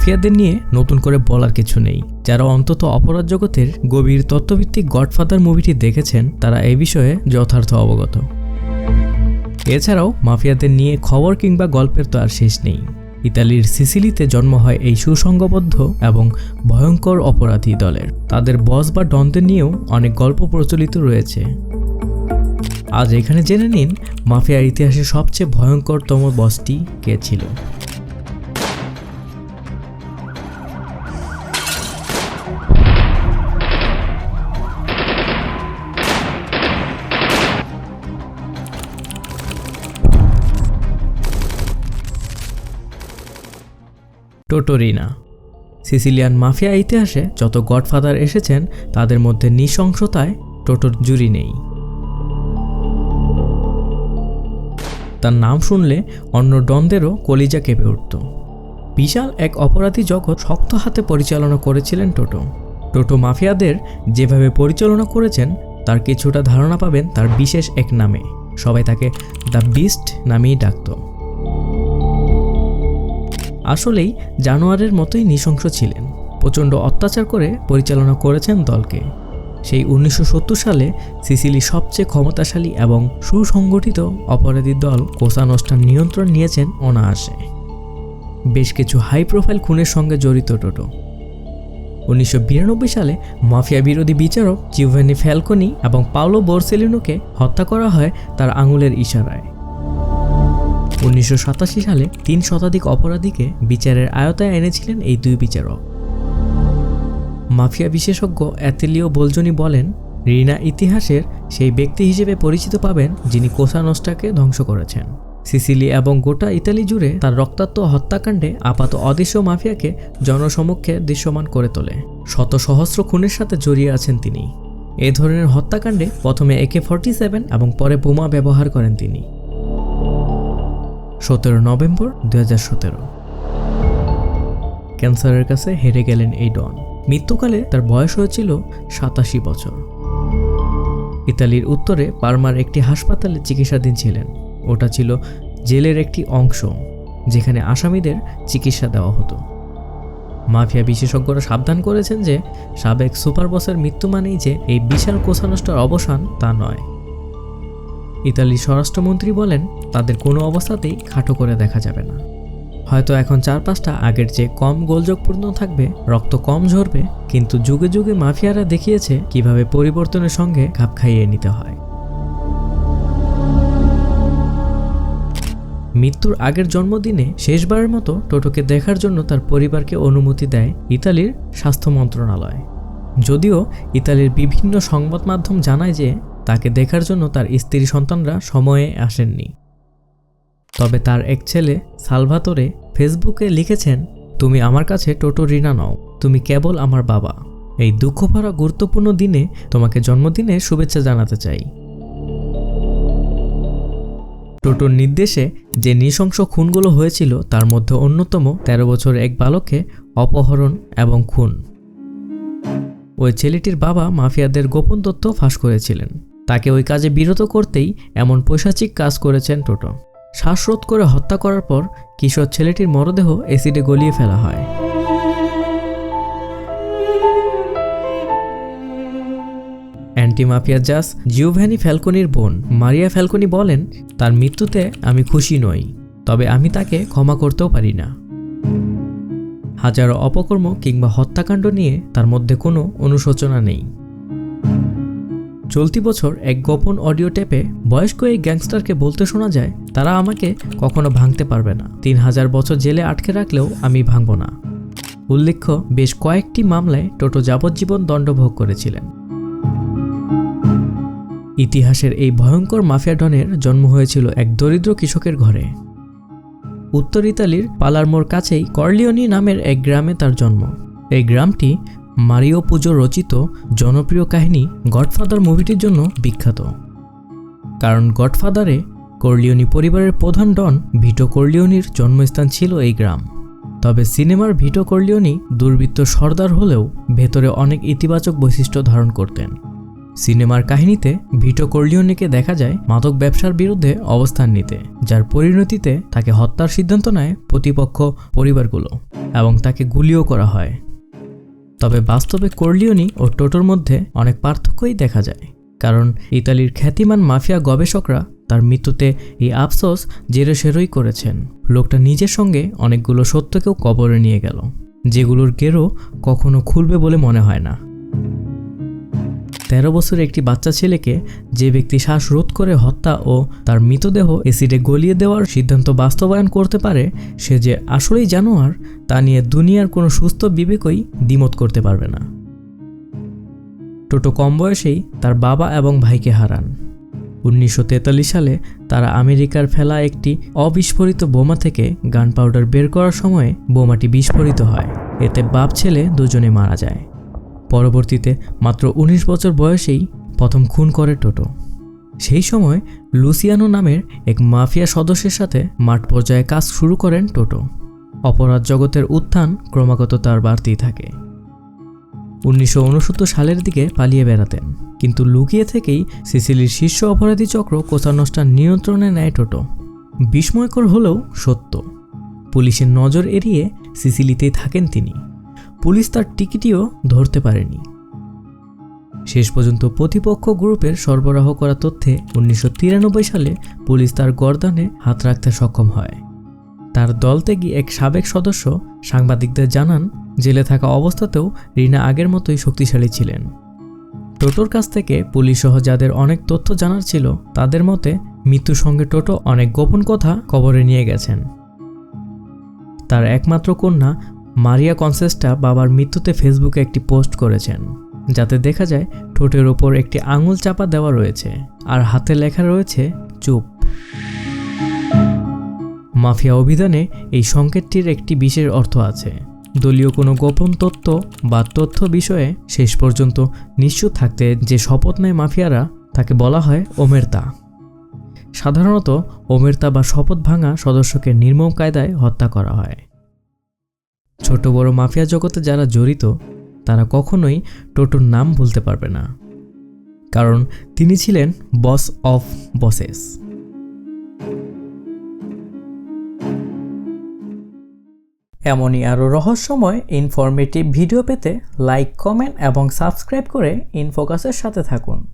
মাফিয়াদের নিয়ে নতুন করে বলার কিছু নেই। যারা অন্তত অপরাধ জগতের গভীর তত্ত্বভিত্তিক গডফাদার মুভিটি দেখেছেন, তারা এই বিষয়ে যথার্থ অবগত। এছাড়াও মাফিয়াদের নিয়ে খবর কিংবা গল্পের তো আর শেষ নেই। ইতালির সিসিলিতে জন্ম হয় এই সুসংগবদ্ধ এবং ভয়ঙ্কর অপরাধী দলের। তাদের বস বা ডনদের নিয়েও অনেক গল্প প্রচলিত রয়েছে। আজ এখানে জেনে নিন, মাফিয়ার ইতিহাসে সবচেয়ে ভয়ঙ্করতম বসটি কে ছিল। টোটোরিনা। সিসিলিয়ান মাফিয়া ইতিহাসে যত গডফাদার এসেছেন, তাদের মধ্যে নৃশংসতায় টোটোর জুরি নেই। তার নাম শুনলে অন্য ডনদেরও কলিজা কেঁপে উঠত। বিশাল এক অপরাধী জগৎ শক্ত হাতে পরিচালনা করেছিলেন টোটো। টোটো মাফিয়াদের যেভাবে পরিচালনা করেছেন, তার কিছুটা ধারণা পাবেন তার বিশেষ এক নামে। সবাই তাকে দ্য বিস্ট নামেই ডাকত। আসলেই জানোয়ারের মতোই নৃশংস ছিলেন। প্রচণ্ড অত্যাচার করে পরিচালনা করেছেন দলকে। সেই উনিশশো সত্তর সালে সিসিলি সবচেয়ে ক্ষমতাশালী এবং সুসংগঠিত অপরাধী দল কোসানস্টার নিয়ন্ত্রণ নিয়েছেন অনায়াসে। বেশ কিছু হাই প্রোফাইল খুনের সঙ্গে জড়িত টোটো। উনিশশো বিরানব্বই সালে মাফিয়া বিরোধী বিচারক জিওভেনি ফ্যালকনি এবং পাওলো বোরসেলিনোকে হত্যা করা হয় তার আঙুলের ইশারায়। উনিশশো সাতাশি সালে তিন শতাধিক অপরাধীকে বিচারের আয়তায় এনেছিলেন এই দুই বিচারক। মাফিয়া বিশেষজ্ঞ অ্যাথেলিও বোলজনি বলেন, রিনা ইতিহাসের সেই ব্যক্তি হিসেবে পরিচিত পাবেন যিনি কোসানোস্টাকে ধ্বংস করেছেন। সিসিলি এবং গোটা ইতালি জুড়ে তার রক্তাক্ত হত্যাকাণ্ডে আপাত অদৃশ্য মাফিয়াকে জনসমক্ষে দৃশ্যমান করে তোলে। শত সহস্র খুনের সাথে জড়িয়ে আছেন তিনি। এ ধরনের হত্যাকাণ্ডে প্রথমে একে ফর্টি সেভেন এবং পরে বোমা ব্যবহার করেন তিনি। সতেরো নভেম্বর দু হাজার সতেরো। ক্যান্সারের কাছে হেরে গেলেন এই ডন। মৃত্যুকালে তার বয়স হয়েছিল সাতাশি বছর। ইতালির উত্তরে পারমার একটি হাসপাতালে চিকিৎসাধীন ছিলেন। ওটা ছিল জেলের একটি অংশ, যেখানে আসামিদের চিকিৎসা দেওয়া হতো। মাফিয়া বিশেষজ্ঞরা সাবধান করেছেন যে, সাবেক সুপার বসের মৃত্যু মানেই যে এই বিশাল কোষানষ্টের অবসান তা নয়। ইতালির স্বরাষ্ট্রমন্ত্রী বলেন, তাদের কোনো অবস্থাতেই খাটো করে দেখা যাবে না। হয়তো এখন চার পাঁচটা আগের চেয়ে কম গোলযোগপূর্ণ থাকবে, রক্ত কম ঝরবে, কিন্তু যুগে যুগে মাফিয়ারা দেখিয়েছে কীভাবে পরিবর্তনের সঙ্গে খাপ খাইয়ে নিতে হয়। মৃত্যুর আগের জন্মদিনে শেষবারের মতো টোটোকে দেখার জন্য তার পরিবারকে অনুমতি দেয় ইতালির স্বাস্থ্য মন্ত্রণালয়। যদিও ইতালির বিভিন্ন সংবাদ মাধ্যম জানায় যে তাকে দেখার জন্য তার স্ত্রী সন্তানরা সময়ে আসেননি। তবে তার এক ছেলে সালভাতোরে ফেসবুকে লিখেছেন, তুমি আমার কাছে টোটো রিনা নও, তুমি কেবল আমার বাবা। এই দুঃখ ভরা গুরুত্বপূর্ণ দিনে তোমাকে জন্মদিনে শুভেচ্ছা জানাতে চাই। টোটোর নির্দেশে যে নৃশংস খুনগুলো হয়েছিল, তার মধ্যে অন্যতম ১৩ বছর এক বালককে অপহরণ এবং খুন। ওই ছেলেটির বাবা মাফিয়াদের গোপন তথ্য ফাঁস করেছিলেন। তাকে ওই কাজে বিরত করতেই এমন পৈশাচিক কাজ করেছেন টোটো। শ্বাসরোধ করে হত্যা করার পর কিশোর ছেলেটির মরদেহ এসিডে গলিয়ে ফেলা হয়। অ্যান্টি মাফিয়া জাস জিওভ্যানি ফ্যালকনির বোন মারিয়া ফ্যালকনি বলেন, তার মৃত্যুতে আমি খুশি নই, তবে আমি তাকে ক্ষমা করতেও পারি না। হাজারো অপকর্ম কিংবা হত্যাকাণ্ড নিয়ে তার মধ্যে কোনো অনুশোচনা নেই। চলতি বছর এক গোপন অডিও টেপে বয়স্ক এই গ্যাংস্টারকে বলতে শোনা যায়, তারা আমাকে কখনো ভাঙতে পারবে না। তিন হাজার বছর জেলে আটকে রাখলেও আমি ভাঙব না। উল্লেখ্য, বেশ কয়েকটি মামলায় টোটো যাবজ্জীবন দণ্ডভোগ করেছিলেন। ইতিহাসের এই ভয়ঙ্কর মাফিয়া ডনের জন্ম হয়েছিল এক দরিদ্র কৃষকের ঘরে। উত্তর ইতালির পালারমোর কাছেই কর্লিওনি নামের এক গ্রামে তার জন্ম। এই গ্রামটি মারিও পুজো রচিত জনপ্রিয় কাহিনী গডফাদার মুভিটির জন্য বিখ্যাত। কারণ গডফাদারে কর্লিওনি পরিবারের প্রধান ডন ভিটো কর্লিওনির জন্মস্থান ছিল এই গ্রাম। তবে সিনেমার ভিটো কর্লিওনি দুর্বৃত্ত সর্দার হলেও ভেতরে অনেক ইতিবাচক বৈশিষ্ট্য ধারণ করতেন। সিনেমার কাহিনীতে ভিটো কর্লিওনিকে দেখা যায় মাদক ব্যবসার বিরুদ্ধে অবস্থান নিতে, যার পরিণতিতে তাকে হত্যার সিদ্ধান্ত নেয় প্রতিপক্ষ পরিবারগুলো এবং তাকে গুলিও করা হয়। তবে বাস্তবে করলিওনি ও টোটোর মধ্যে অনেক পার্থক্যই দেখা যায়। কারণ ইতালির খ্যাতিমান মাফিয়া গবেষকরা তার মৃত্যুতে এই আফসোস জেরোসেরোই করেছেন। লোকটা নিজের সঙ্গে অনেকগুলো সত্যকেও কবরে নিয়ে গেল, যেগুলোর গেরো কখনো খুলবে বলে মনে হয় না। তেরো বছরের একটি বাচ্চা ছেলেকে যে ব্যক্তি শ্বাসরোধ করে হত্যা ও তার মৃতদেহ এসিডে গলিয়ে দেওয়ার সিদ্ধান্ত বাস্তবায়ন করতে পারে, সে যে আসলেই জানোয়ার, তা নিয়ে দুনিয়ার কোনো সুস্থ বিবেকই দ্বিমত করতে পারবে না। টোটো কম বয়সেই তার বাবা এবং ভাইকে হারান। উনিশশো তেতাল্লিশ সালে তারা আমেরিকার ফেলা একটি অবিস্ফোরিত বোমা থেকে গান পাউডার বের করার সময় বোমাটি বিস্ফোরিত হয়। এতে বাপ ছেলে দুজনে মারা যায়। পরবর্তীতে মাত্র ১৯ বছর বয়সেই প্রথম খুন করে টোটো। সেই সময় লুসিয়ানো নামের এক মাফিয়া সদস্যের সাথে মাঠ পর্যায়ে কাজ শুরু করেন টোটো। অপরাধ জগতের উত্থান ক্রমাগত তার বাড়তেই থাকে। উনিশশো উনসত্তর সালের দিকে পালিয়ে বেড়াতেন, কিন্তু লুকিয়ে থেকেই সিসিলির শীর্ষ অপরাধী চক্র কোসানোস্টার নিয়ন্ত্রণে নেয় টোটো। বিস্ময়কর হলেও সত্য। পুলিশের নজর এড়িয়ে সিসিলিতেই থাকেন তিনি। পুলিশ তার টিকিটিও ধরতে পারেনি। শেষ পর্যন্ত প্রতিপক্ষ গ্রুপের সরবরাহ করা তথ্যে উনিশশো তিরানব্বই সালে পুলিশ তার গর্দানে হাত রাখতে সক্ষম হয়। তার দল থেকে এক সাবেক সদস্য সাংবাদিকদের জানান, জেলে থাকা অবস্থাতেও রিনা আগের মতোই শক্তিশালী ছিলেন। টোটোর কাছ থেকে পুলিশ সহ যাদের অনেক তথ্য জানার ছিল, তাদের মতে মৃত্যুর সঙ্গে টোটো অনেক গোপন কথা কবরে নিয়ে গেছেন। তার একমাত্র কন্যা মারিয়া কনসেস্টা বাবার মৃত্যুতে ফেসবুকে একটি পোস্ট করেছেন, যাতে দেখা যায় ঠোঁটের ওপর একটি আঙুল চাপা দেওয়া রয়েছে আর হাতে লেখা রয়েছে, চুপ। মাফিয়া অভিধানে এই সংকেতটির একটি বিশেষ অর্থ আছে। দলীয় কোনো গোপন তথ্য বা তথ্য বিষয়ে শেষ পর্যন্ত নিশ্চুপ থাকতে যে শপথ নেয় মাফিয়ারা, তাকে বলা হয় ওমেরতা। সাধারণত ওমেরতা বা শপথ ভাঙা সদস্যকে নির্মম কায়দায় হত্যা করা হয়। ছোট বড় মাফিয়া জগতে যারা জড়িত, তারা কখনোই টোটোর নাম ভুলতে পারবে না। কারণ তিনি ছিলেন বস অফ বসেস। এমনই আরও রহস্যময় ইনফরমেটিভ ভিডিও পেতে লাইক কমেন্ট এবং সাবস্ক্রাইব করে ইনফোকাসের সাথে থাকুন।